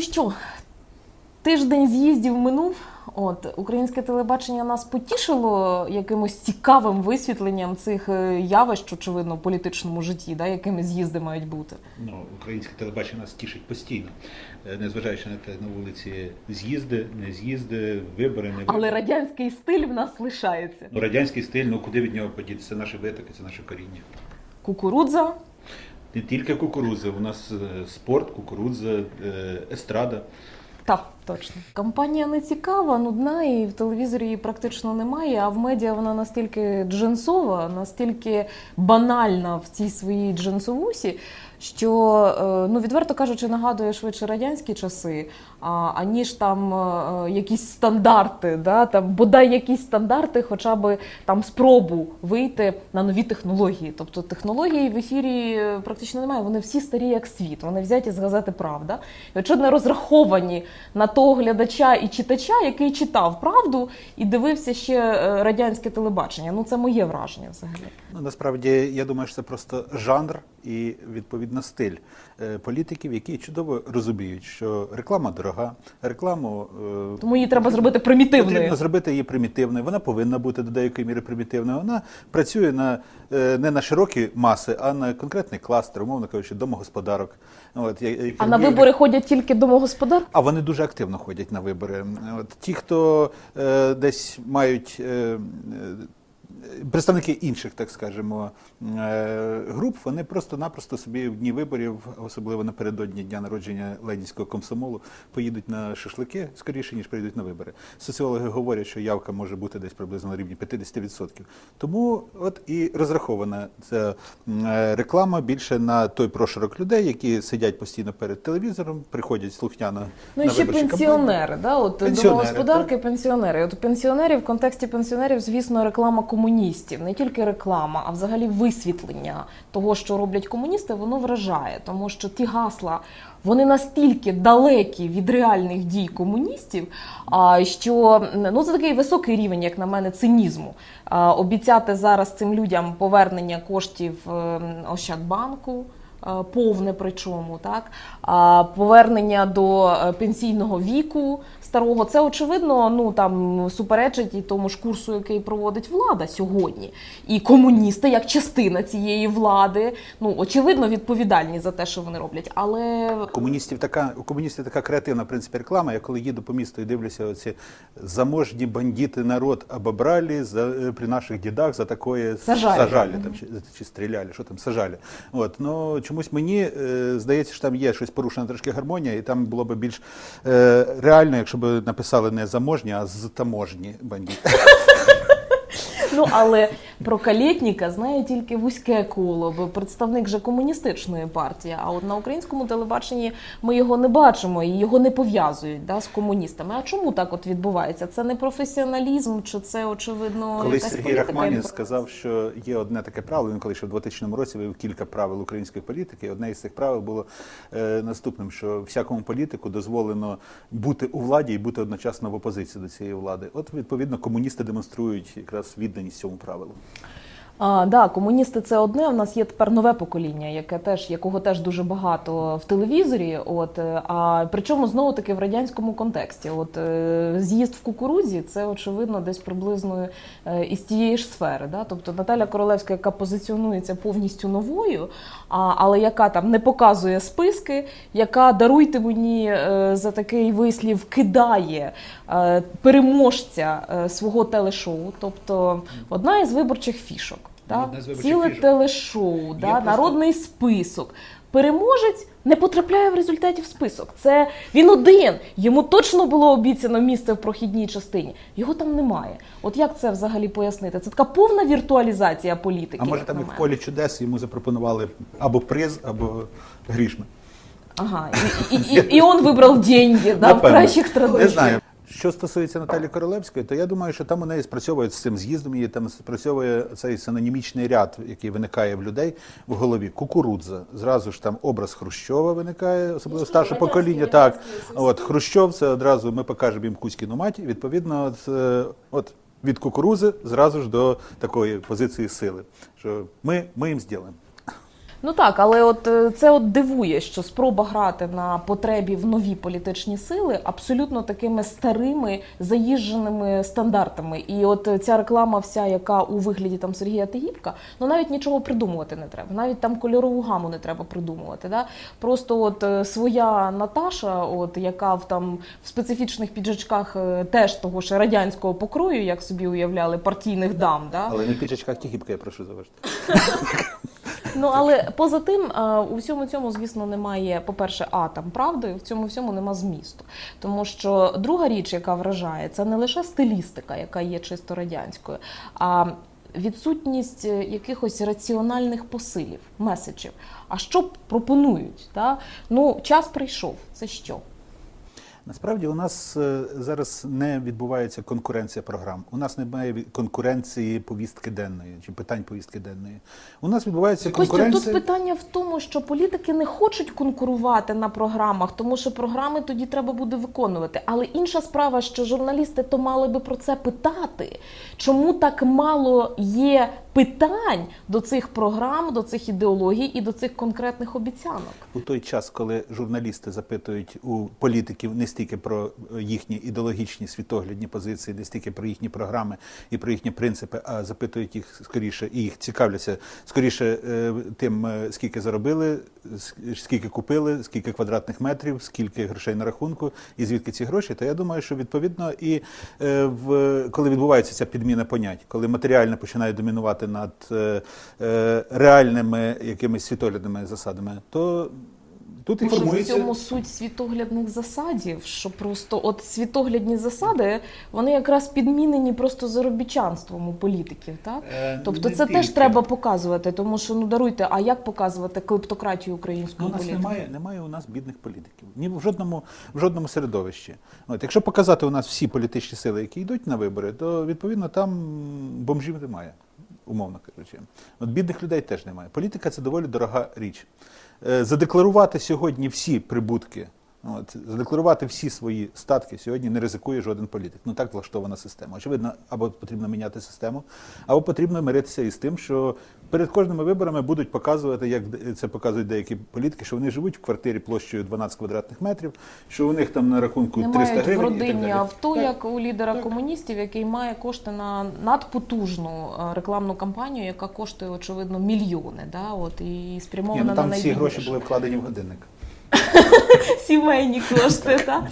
що, тиждень з'їздів минув. От українське телебачення нас потішило якимось цікавим висвітленням цих е, явищ, очевидно, в політичному житті, да, якими з'їзди мають бути. Ну, українське телебачення нас тішить постійно, Е, незважаючи на те, на вулиці з'їзди, не з'їзди, вибори, не вибори. Але радянський стиль в нас лишається. Ну, радянський стиль, ну куди від нього подіти? Це наші витоки, це наше коріння. Кукурудза, Не тільки кукурудзи, у нас е, спорт, кукурудза, е, естрада. Так, точно. Кампанія не цікава, нудна, і в телевізорі її практично немає. А в медіа вона настільки джинсова, настільки банальна в цій своїй джинсовусі, що е, ну відверто кажучи, нагадує швидше радянські часи, аніж там е, якісь стандарти, да, там бодай якісь стандарти, хоча б там спробу вийти на нові технології. Тобто технології в ефірі е, практично немає. Вони всі старі як світ. Вони взяті з газети Правда. І очевидно розраховані на того глядача і читача, який читав правду і дивився ще е, радянське телебачення. Ну це моє враження взагалі. Ну, насправді, я думаю, що це просто жанр і відповідно стиль е, політиків, які чудово розуміють, що реклама дорога, рекламу е, Тому її треба зробити примітивною. Потрібно зробити її примітивною. Вона повинна бути до деякої міри примітивною. Вона працює на не на широкі маси, а на конкретний кластер, умовно кажучи, домогосподарок. От я- я А на вибори ходять тільки домогосподар? а вони дуже активно ходять на вибори. От ті, хто е, десь мають. Е, Представники інших, так скажемо, е, груп, вони просто-напросто собі в дні виборів, особливо напередодні дня народження Ленінського комсомолу, поїдуть на шашлики скоріше, ніж прийдуть на вибори. Соціологи говорять, що явка може бути десь приблизно на рівні 50%. Тому от і розрахована ця е, реклама більше на той прошарок людей, які сидять постійно перед телевізором, приходять слухняно Ну і ще пенсіонери, да? От Пенсіонери, домогосподарки, пенсіонери. От у пенсіонерів в контексті пенсіонерів, звісно, реклама комуністів. Не тільки реклама, а взагалі висвітлення того, що роблять комуністи, воно вражає, тому що ті гасла. Вони настільки далекі від реальних дій комуністів, що ну це такий високий рівень, як на мене, цинізму. Обіцяти зараз цим людям повернення коштів ем, Ощадбанку, е, повне причому, так повернення до е, пенсійного віку старого, це очевидно, ну там суперечить і тому ж курсу, який проводить влада сьогодні. І комуністи, як частина цієї влади, ну очевидно відповідальні за те, що вони роблять. Але Комуністів така у комуністів така креативна в принципі реклама. Я коли їду по місту і дивлюся, оці заможні бандити народ обобрали за е, при наших дідах за такое Сажали. там чи, чи стріляли, що там сажали. От ну чомусь мені е, здається, що там є щось порушена трошки гармонія, і там було б більш е, реально, якщо б написали не заможні, а з таможні бандити. Ну але про Калєтніка знає тільки вузьке коло, бо представник же комуністичної партії. А от на українському телебаченні ми його не бачимо і його не пов'язують да, з комуністами. А чому так от відбувається? Це не професіоналізм, чи це очевидно якась Сергій Рахманін сказав, що є одне таке правило. Він коли ще в 2000 році вивів кілька правил української політики. і Одне із цих правил було е, наступним: що всякому політику дозволено бути у владі і бути одночасно в опозиції до цієї влади. От відповідно комуністи демонструють якраз відданість цьому правилу. А, да, комуністи це одне. У нас є тепер нове покоління, яке теж якого теж дуже багато в телевізорі. От е, а причому знову таки в радянському контексті. От е, з'їзд в кукурузі це очевидно десь приблизно е, із тієї ж сфери. Да? Тобто Наталя Королевська, яка позиціонується повністю новою, а, але яка там не показує списки, яка даруйте мені за такий вислів, кидає переможця свого телешоу. Тобто одна із виборчих фішок. Виборчих Ціле телешоу, да? просто- народний список. Переможець не потрапляє в результаті в список. Це він один. Йому точно було обіцяно місце в прохідній частині. Його там немає. От як це взагалі пояснити? Це така повна віртуалізація політики. А може там і в полі чудес йому запропонували або приз, або грішми. Ага, і, і, і, і он вибрав деньги да, в кращих традиціях. Не знаю. Що стосується Наталі Королевської, то я думаю, що там у неї спрацьовує з цим з'їздом, її там спрацьовує цей синонімічний ряд, який виникає в людей в голові. Кукурудза. Зразу ж там образ Хрущова виникає, особливо старше покоління. Так, от Хрущов, це одразу ми покажемо їм Кузькіну мать. Відповідно, от, е, от від кукурузи зразу ж до такої позиції сили, що ми, ми їм зробимо. Ну так, але от е, це от дивує, що спроба грати на потребі в нові політичні сили абсолютно такими старими заїждженими стандартами. І от ця реклама, вся, яка у вигляді там Сергія Тегібка, ну навіть нічого придумувати не треба, навіть там кольорову гаму не треба придумувати. Да? Просто от е, своя Наташа, от яка в там в специфічних піджачках е, теж того ж радянського покрою, як собі уявляли, партійних дам. Да? Але не в піджачках тігіпка, я прошу заважити. Ну але поза тим, у всьому цьому, звісно, немає, по-перше, а там правди, в цьому всьому нема змісту. Тому що друга річ, яка вражає, це не лише стилістика, яка є чисто радянською, а відсутність е, якихось раціональних посилів, меседжів. А що пропонують? Да? Ну, час прийшов. Це що? Насправді у нас е, зараз не відбувається конкуренція програм. У нас немає конкуренції повістки денної чи питань повістки денної. У нас відбувається Костя, тут питання в тому, що політики не хочуть конкурувати на програмах, тому що програми тоді треба буде виконувати. Але інша справа, що журналісти то мали би про це питати. Чому так мало є питань до цих програм, до цих ідеологій і до цих конкретних обіцянок? У той час, коли журналісти запитують у політиків не стільки про їхні ідеологічні світоглядні позиції, не стільки про їхні програми і про їхні принципи, а запитують їх скоріше і їх цікавляться скоріше е, тим, е, скільки заробили, скільки купили, скільки квадратних метрів, скільки грошей на рахунку і звідки ці гроші. То я думаю, що відповідно і е, в коли відбувається ця підміна понять, коли матеріальне починає домінувати над реальними якимись світоглядними засадами, то тут і Може, в цьому суть світоглядних засадів, що просто от світоглядні засади вони якраз підмінені просто заробітчанством у політиків, так? Е, Тобто це теж треба показувати, тому що ну даруйте, а як показувати клептократію Ну, української у нас політики? немає, немає у нас бідних політиків. Ні в жодному, в жодному середовищі. От, якщо показати у нас всі політичні сили, які йдуть на вибори, то відповідно там бомжів немає, умовно кажучи. От бідних людей теж немає. Політика це доволі дорога річ. Е, Задекларувати сьогодні всі прибутки. От, задекларувати всі свої статки сьогодні не ризикує жоден політик. Ну так влаштована система. Очевидно, або потрібно міняти систему, або потрібно миритися із тим, що перед кожними виборами будуть показувати, як це показують деякі політики, що вони живуть в квартирі площею 12 квадратних метрів, що у них там на рахунку Не 300 мають в гривень. і так родині далі. авто, Так. як у лідера Так. комуністів, який має кошти на надпотужну е, рекламну кампанію, яка коштує очевидно мільйони. Да? От і Ні, ну, там на всі гроші були вкладені в годинник. сімейні кошти. Та?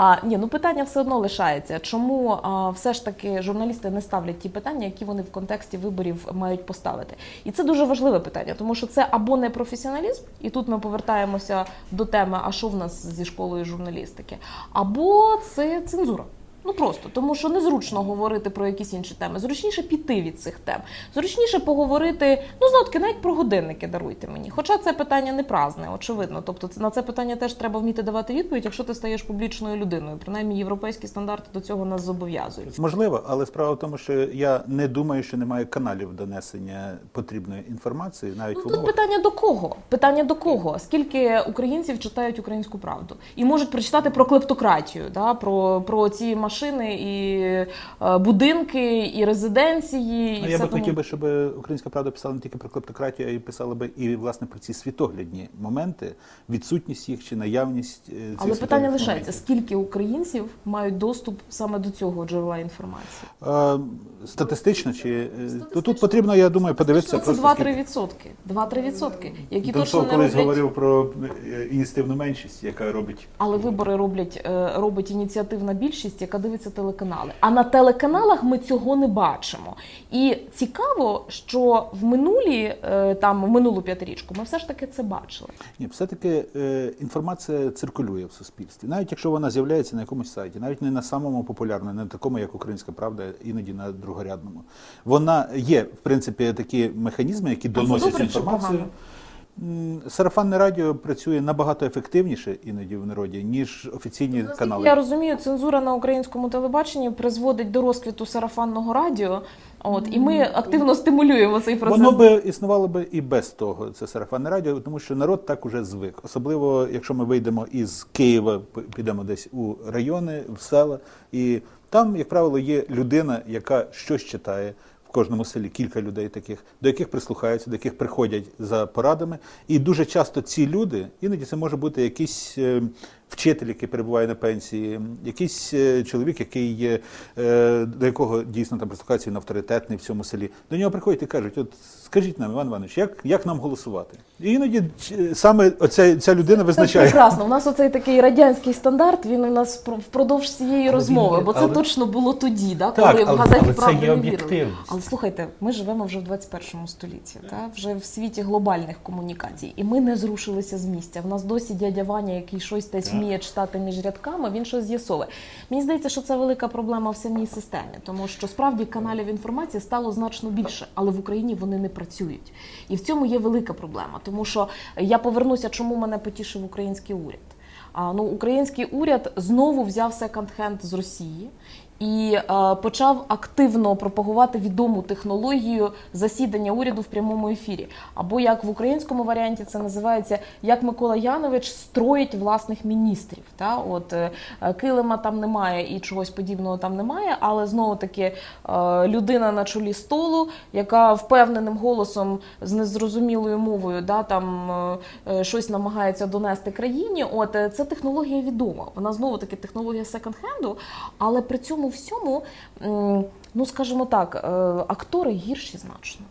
А, ні, ну питання все одно лишається. Чому а, все ж таки журналісти не ставлять ті питання, які вони в контексті виборів мають поставити? І це дуже важливе питання, тому що це або не професіоналізм, і тут ми повертаємося до теми, а що в нас зі школою журналістики, або це цензура. Ну просто тому, що незручно говорити про якісь інші теми. Зручніше піти від цих тем. Зручніше поговорити, ну знову таки, навіть про годинники даруйте мені. Хоча це питання не празне, очевидно. Тобто це- на це питання теж треба вміти давати відповідь, якщо ти стаєш публічною людиною. Принаймні європейські стандарти до цього нас зобов'язують. Можливо, але справа в тому, що я не думаю, що немає каналів донесення потрібної інформації, навіть Ну в тут питання до кого? Питання до кого? Скільки українців читають українську правду і можуть прочитати про клептократію, да? про, про ці машини і е, будинки, і резиденції, і Ну, я би тому. хотів би, щоб українська правда писала не тільки про клептократію, а й писала би і власне про ці світоглядні моменти, відсутність їх чи наявність. е, цих Але питання лишається: скільки українців мають доступ саме до цього джерела інформації? моментів. Е, Статистично чи то тут потрібно, я думаю, подивитися Це просто 2-3 відсотки. 2-3 відсотки, які Донцов точно не колись роблять. говорив про ініціативну меншість, яка робить Але вибори роблять робить ініціативна більшість, яка дивиться телеканали. А на телеканалах ми цього не бачимо. І цікаво, що в минулі е, там в минулу п'ятирічку ми все ж таки це бачили. Ні, все-таки е, інформація циркулює в суспільстві, навіть якщо вона з'являється на якомусь сайті, навіть не на самому популярному, не на такому, як Українська Правда, іноді на другорядному. Вона є, в принципі, такі механізми, які доносять інформацію. погано? Сарафанне радіо працює набагато ефективніше іноді в народі, ніж офіційні канали. Я розумію, цензура на українському телебаченні призводить до розквіту сарафанного радіо. От і ми активно стимулюємо цей процес. Воно би існувало би і без того, це сарафанне радіо, тому що народ так уже звик. Особливо, якщо ми вийдемо із Києва, підемо десь у райони, в села, і там, як правило, є людина, яка щось читає. Кожному селі кілька людей таких, до яких прислухаються, до яких приходять за порадами. І дуже часто ці люди, іноді це може бути якийсь е, вчитель, який перебуває на пенсії, якийсь е, чоловік, який є, е, до якого дійсно там прислухається він авторитетний в цьому селі. До нього приходять і кажуть: от скажіть нам, Іван Іванович, як, як нам голосувати? І іноді саме оця, ця людина Це визначає. прекрасно. У нас оцей такий радянський стандарт. Він у нас про- впродовж цієї Але розмови, він бо це але- точно було тоді, да, Так, коли в газеті але правда є не вірили. Але слухайте, ми живемо вже в 21 столітті, та вже в світі глобальних комунікацій, і ми не зрушилися з місця. В нас досі дядя Ваня, який щось десь. Вміє читати між рядками, він щось з'ясовує. Мені здається, що це велика проблема в самій системі, тому що справді каналів інформації стало значно більше, але в Україні вони не працюють. І в цьому є велика проблема, тому що я повернуся, чому мене потішив український уряд. А, ну, український уряд знову взяв секонд-хенд з Росії і е, почав активно пропагувати відому технологію засідання уряду в прямому ефірі. Або як в українському варіанті це називається як Микола Янович строїть власних міністрів. Та от е, килима там немає і чогось подібного там немає, але знову таки е, людина на чолі столу, яка впевненим голосом з незрозумілою мовою, да там е, е, щось намагається донести країні. От е, це технологія відома. Вона знову таки технологія секонд-хенду, але при цьому всьому, ну скажімо так, е, актори гірші значно.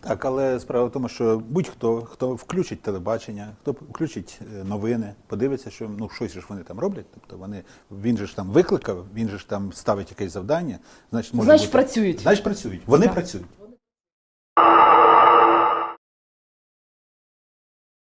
Так, але справа в тому, що будь-хто, хто включить телебачення, хто включить е, новини, подивиться, що ну щось ж вони там роблять. Тобто вони він же ж там викликав, він же ж там ставить якесь завдання. Значить, може Значить, бути, працюють. Значить, працюють. Вони Так. працюють.